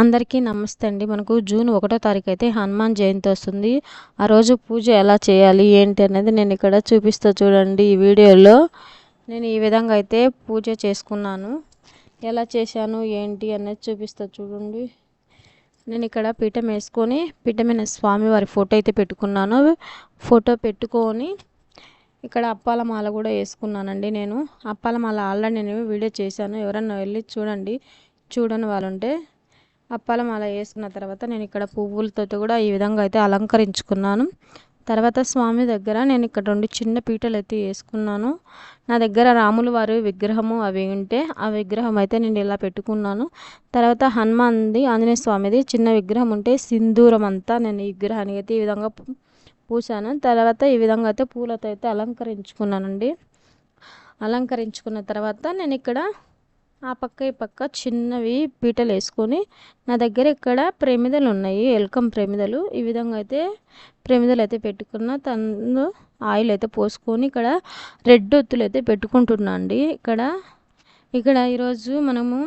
అందరికీ నమస్తే అండి. మనకు జూన్ ఒకటో తారీఖు అయితే హనుమాన్ జయంతి వస్తుంది. ఆ రోజు పూజ ఎలా చేయాలి ఏంటి అనేది నేను ఇక్కడ చూపిస్తూ చూడండి ఈ వీడియోలో. నేను ఈ విధంగా అయితే పూజ చేసుకున్నాను. ఎలా చేశాను ఏంటి అనేది చూపిస్తూ చూడండి. నేను ఇక్కడ పీఠం వేసుకొని పీఠం మీద స్వామివారి ఫోటో అయితే పెట్టుకున్నాను. ఫోటో పెట్టుకొని ఇక్కడ అప్పాలమాల కూడా వేసుకున్నానండి నేను. అప్పాలమాల ఆల్రెడీ నేను వీడియో చేశాను. ఎవరన్నా వెళ్ళి చూడండి. చూడని వాళ్ళుంటే అప్పలం అలా వేసుకున్న తర్వాత నేను ఇక్కడ పువ్వులతో కూడా ఈ విధంగా అయితే అలంకరించుకున్నాను. తర్వాత స్వామి దగ్గర నేను ఇక్కడ రెండు చిన్న పీటలు అయితే వేసుకున్నాను. నా దగ్గర రాములు వారి విగ్రహము అవి ఉంటే ఆ విగ్రహం అయితే నేను ఇలా పెట్టుకున్నాను. తర్వాత హనుమాన్ది ఆంజనేయ స్వామిది చిన్న విగ్రహం ఉంటే సింధూరం అంతా నేను ఈ విగ్రహానికి అయితే ఈ విధంగా పూసాను. తర్వాత ఈ విధంగా అయితే పూలతో అయితే అలంకరించుకున్నానండి. అలంకరించుకున్న తర్వాత నేను ఇక్కడ ఆ పక్క ఈ పక్క చిన్నవి పీటలు వేసుకొని నా దగ్గర ఇక్కడ ప్రేమిదలు ఉన్నాయి ఎల్కమ్ ప్రేమిదలు. ఈ విధంగా అయితే ప్రేమిదలు అయితే పెట్టుకున్న తను ఆయిల్ అయితే పోసుకొని ఇక్కడ రెడ్ ఒత్తులు అయితే పెట్టుకుంటున్నా అండి. ఇక్కడ ఇక్కడ ఈరోజు మనము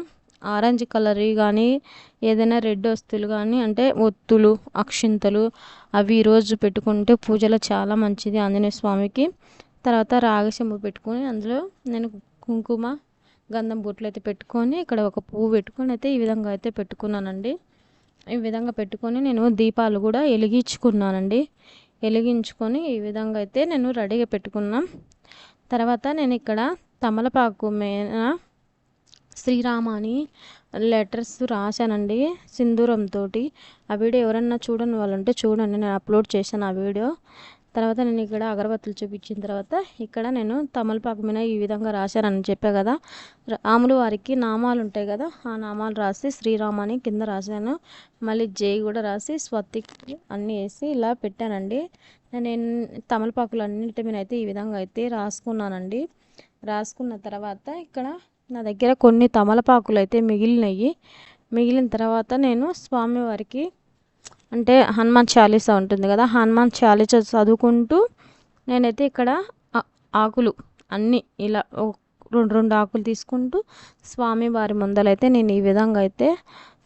ఆరెంజ్ కలర్ కానీ ఏదైనా రెడ్ వస్తువులు కానీ అంటే ఒత్తులు అక్షింతలు అవి ఈరోజు పెట్టుకుంటే పూజలో చాలా మంచిది ఆంజనేయ స్వామికి. తర్వాత రాగశంభు పెట్టుకొని అందులో నేను కుంకుమ గంధం బొట్లు అయితే పెట్టుకొని ఇక్కడ ఒక పువ్వు పెట్టుకొని అయితే ఈ విధంగా అయితే పెట్టుకున్నానండి. ఈ విధంగా పెట్టుకొని నేను దీపాలు కూడా వెలిగించుకున్నానండి. వెలిగించుకొని ఈ విధంగా అయితే నేను రెడీగా పెట్టుకున్నాం. తర్వాత నేను ఇక్కడ తమలపాకు మీద శ్రీరామ అని లెటర్స్ రాశానండి సింధూరంతో ఆ వీడియో ఎవరన్నా చూడని వాళ్ళు ఉంటే చూడండి నేను అప్లోడ్ చేశాను ఆ వీడియో. తర్వాత నేను ఇక్కడ అగరబత్తులు చూపించిన తర్వాత ఇక్కడ నేను తమలపాకు మీద ఈ విధంగా రాశానని చెప్పా కదా. రాములు వారికి నామాలు ఉంటాయి కదా ఆ నామాలు రాసి శ్రీరామ అని కింద రాశాను. మళ్ళీ జై కూడా రాసి స్వత్తి అన్నీ వేసి ఇలా పెట్టానండి. నేను తమలపాకులు అన్నింటి మీద అయితే ఈ విధంగా అయితే రాసుకున్నానండి. రాసుకున్న తర్వాత ఇక్కడ నా దగ్గర కొన్ని తమలపాకులు అయితే మిగిలినవి మిగిలిన తర్వాత నేను స్వామివారికి అంటే హనుమాన్ చాలీసా ఉంటుంది కదా హనుమాన్ చాలీసా చదువుకుంటూ నేనైతే ఇక్కడ ఆకులు అన్నీ ఇలా రెండు రెండు ఆకులు తీసుకుంటూ స్వామివారి ముందలైతే నేను ఈ విధంగా అయితే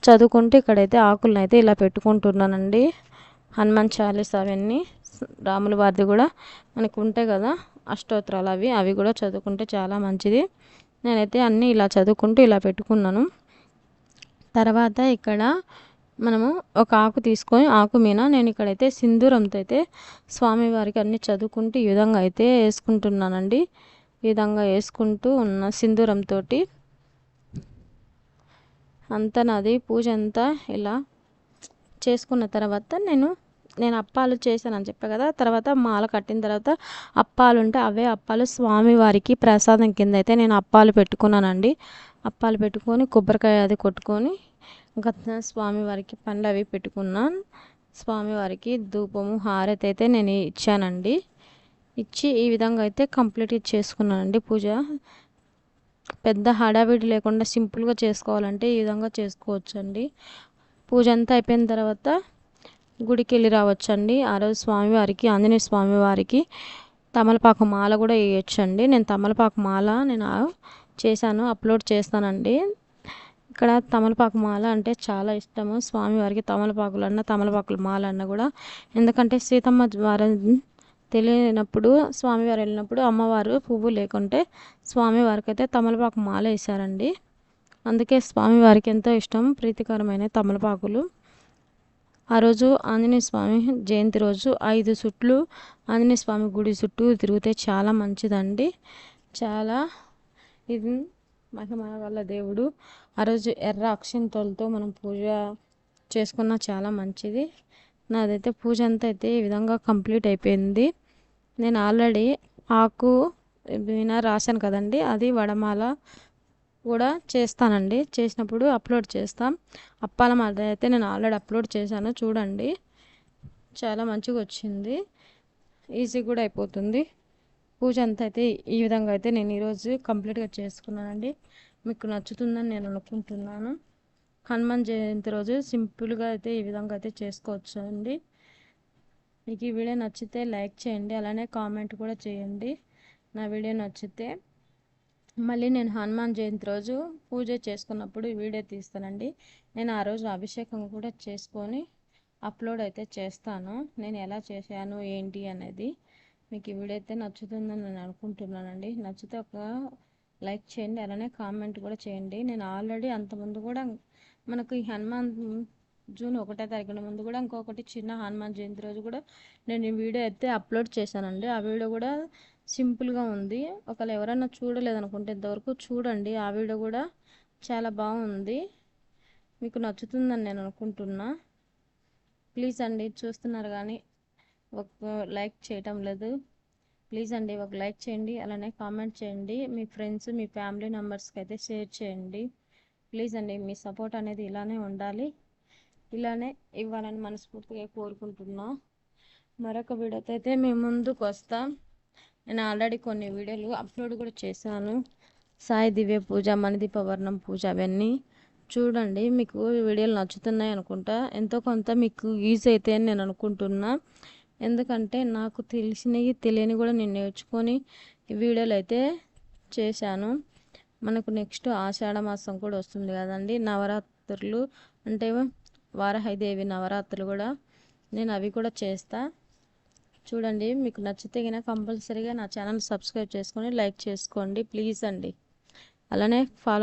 చదువుకుంటూ ఇక్కడైతే ఆకులను అయితే ఇలా పెట్టుకుంటున్నానండి. హనుమాన్ చాలీసా అవన్నీ రాముల వారిది కూడా మనకు ఉంటాయి కదా అష్టోత్తరాలు అవి అవి కూడా చదువుకుంటే చాలా మంచిది. నేనైతే అన్నీ ఇలా చదువుకుంటూ ఇలా పెట్టుకున్నాను. తర్వాత ఇక్కడ మనము ఒక ఆకు తీసుకొని ఆకు మీద నేను ఇక్కడైతే సింధూరంతో అయితే స్వామివారికి అన్నీ చదువుకుంటూ ఈ విధంగా అయితే వేసుకుంటున్నానండి. ఈ విధంగా వేసుకుంటూ ఉన్న సింధూరంతో అంతా నాది పూజ అంతా ఇలా చేసుకున్న తర్వాత నేను నేను అప్పాలు చేశానని చెప్పా కదా తర్వాత మాల కట్టిన తర్వాత అప్పాలు ఉంటే అవే అప్పాలు స్వామివారికి ప్రసాదం కింద అయితే నేను అప్పాలు పెట్టుకున్నానండి. అప్పాలు పెట్టుకొని కొబ్బరికాయ అది కొట్టుకొని ఇంకా స్వామివారికి పండ్లు అవి పెట్టుకున్నాను స్వామివారికి ధూపము హారతి అయితే నేను ఇచ్చానండి. ఇచ్చి ఈ విధంగా అయితే కంప్లీట్ చేసుకున్నానండి పూజ. పెద్ద హడావిడి లేకుండా సింపుల్గా చేసుకోవాలంటే ఈ విధంగా చేసుకోవచ్చండి. పూజ అంతా అయిపోయిన తర్వాత గుడికి వెళ్ళి రావచ్చండి. ఆ రోజు స్వామివారికి ఆంజనేయ స్వామివారికి తమలపాకు మాల కూడా వేయచ్చండి. నేను తమలపాకు మాల నేను చేశాను అప్లోడ్ చేస్తానండి. ఇక్కడ తమలపాకు మాల అంటే చాలా ఇష్టము. స్వామివారికి తమలపాకులు అన్న తమలపాకుల మాల అన్న కూడా. ఎందుకంటే సీతమ్మ వారం తెలియనప్పుడు స్వామివారు వెళ్ళినప్పుడు అమ్మవారు పువ్వు లేకుంటే స్వామివారికి అయితే తమలపాకు మాల వేశారండి. అందుకే స్వామివారికి ఎంతో ఇష్టం ప్రీతికరమైన తమలపాకులు. ఆ రోజు ఆంజనేయ స్వామి జయంతి రోజు ఐదు చుట్లు ఆంజనేయ స్వామి గుడి చుట్టూ తిరిగితే చాలా మంచిదండి. చాలా ఇది మహిమ వల్ల దేవుడు. ఆ రోజు ఎర్ర అక్షంతలతో మనం పూజ చేసుకున్న చాలా మంచిది. నాదైతే పూజ అంతా అయితే ఈ విధంగా కంప్లీట్ అయిపోయింది. నేను ఆల్రెడీ ఆకు వినా రాశాను కదండి అది వడమాల కూడా చేస్తానండి. చేసినప్పుడు అప్లోడ్ చేస్తాం. అప్పాల మాల అయితే నేను ఆల్రెడీ అప్లోడ్ చేశాను. చూడండి. చాలా మంచిగా వచ్చింది ఈజీ కూడా అయిపోతుంది. పూజ అంతా అయితే ఈ విధంగా అయితే నేను ఈరోజు కంప్లీట్గా చేసుకున్నానండి. మీకు నచ్చుతుందని నేను అనుకుంటున్నాను. హనుమాన్ జయంతి రోజు సింపుల్గా అయితే ఈ విధంగా అయితే చేసుకోవచ్చు అండి మీకు ఈ వీడియో నచ్చితే లైక్ చేయండి. అలానే కామెంట్ కూడా చేయండి. నా వీడియో నచ్చితే మళ్ళీ నేను హనుమాన్ జయంతి రోజు పూజ చేసుకున్నప్పుడు వీడియో తీస్తానండి. నేను ఆ రోజు అభిషేకం కూడా చేసుకొని అప్లోడ్ అయితే చేస్తాను. నేను ఎలా చేశాను ఏంటి అనేది మీకు ఈ వీడియో అయితే నచ్చుతుందని నేను అనుకుంటున్నానండి. నచ్చితే ఒక లైక్ చేయండి అలానే కామెంట్ కూడా చేయండి. నేను ఆల్రెడీ అంతకుముందు కూడా మనకు ఈ హనుమాన్ జూన్ ఒకటో తారీఖున ముందు కూడా ఇంకొకటి చిన్న హనుమాన్ జయంతి రోజు కూడా నేను ఈ వీడియో అయితే అప్లోడ్ చేశానండి. ఆ వీడియో కూడా సింపుల్గా ఉంది. ఒకవేళ ఎవరైనా చూడలేదనుకుంటే ఇంతవరకు చూడండి. ఆ వీడియో కూడా చాలా బాగుంది. మీకు నచ్చుతుందని నేను అనుకుంటున్నా. ప్లీజ్ అండి చూస్తున్నారు కానీ ఒక లైక్ చేయటం లేదు. ప్లీజ్ అండి ఒక లైక్ చేయండి. అలానే కామెంట్ చేయండి. మీ ఫ్రెండ్స్ మీ ఫ్యామిలీ మెంబర్స్కి అయితే షేర్ చేయండి. ప్లీజ్ అండి మీ సపోర్ట్ అనేది ఇలానే ఉండాలి. ఇలానే ఇవ్వాలని మనస్ఫూర్తిగా కోరుకుంటున్నా. మరొక వీడియోతో అయితే మేము ముందుకు వస్తాం. నేను ఆల్రెడీ కొన్ని వీడియోలు అప్లోడ్ కూడా చేశాను. సాయి దివ్య పూజ మణిదీప వర్ణం పూజ అవన్నీ. చూడండి మీకు వీడియోలు నచ్చుతున్నాయి అనుకుంటా. ఎంతో కొంత మీకు యూజ్ అయితే అని నేను అనుకుంటున్నా. ఎందుకంటే నాకు తెలిసినవి తెలియని కూడా నేను నేర్చుకొని ఈ వీడియోలు అయితే చేశాను. మనకు నెక్స్ట్ ఆషాఢ మాసం కూడా వస్తుంది కదండి. నవరాత్రులు అంటే వారాహిదేవి నవరాత్రులు కూడా నేను అవి కూడా చేస్తా. చూడండి మీకు నచ్చితే కనుక కంపల్సరీగా నా ఛానల్ సబ్స్క్రైబ్ చేసుకొని లైక్ చేసుకోండి ప్లీజ్ అండి. అలానే ఫాలో